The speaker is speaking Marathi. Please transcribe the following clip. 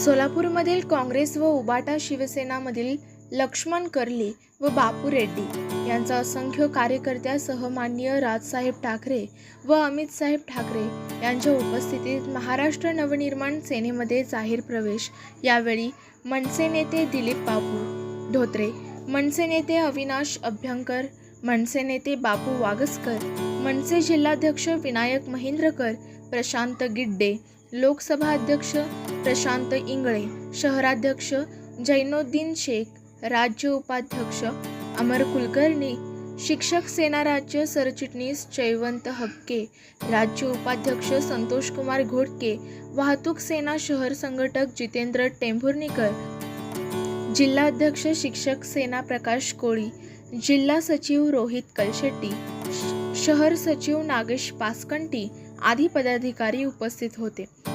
सोलापूरमधील काँग्रेस व उबाटा शिवसेनामधील लक्ष्मण कर्ली व बापू रेड्डी यांचा असंख्य कार्यकर्त्यासह माननीय राजसाहेब ठाकरे व अमितसाहेब ठाकरे यांच्या उपस्थितीत महाराष्ट्र नवनिर्माण सेनेमध्ये जाहीर प्रवेश. यावेळी मनसे नेते दिलीप बापू धोत्रे मनसे नेते अविनाश अभ्यंकर मनसे नेते बापू वागसकर मनसे जिल्हाध्यक्ष विनायक महेंद्रकर प्रशांत गिड्डे लोकसभा अध्यक्ष प्रशांत इंगळे शहराध्यक्ष जैनोद्दीन शेख राज्य उपाध्यक्ष अमर कुलकर्णी शिक्षक सेना राज्य सरचिटणीस जयवंत हक्के राज्य उपाध्यक्ष संतोष कुमार घोटके वाहतूक सेना शहर संघटक जितेंद्र टेंभुर्णीकर जिल्हाध्यक्ष शिक्षक सेना प्रकाश कोळी जिल्हा सचिव रोहित कलशेट्टी श- शहर सचिव नागेश पासकंटी आदी पदाधिकारी उपस्थित होते.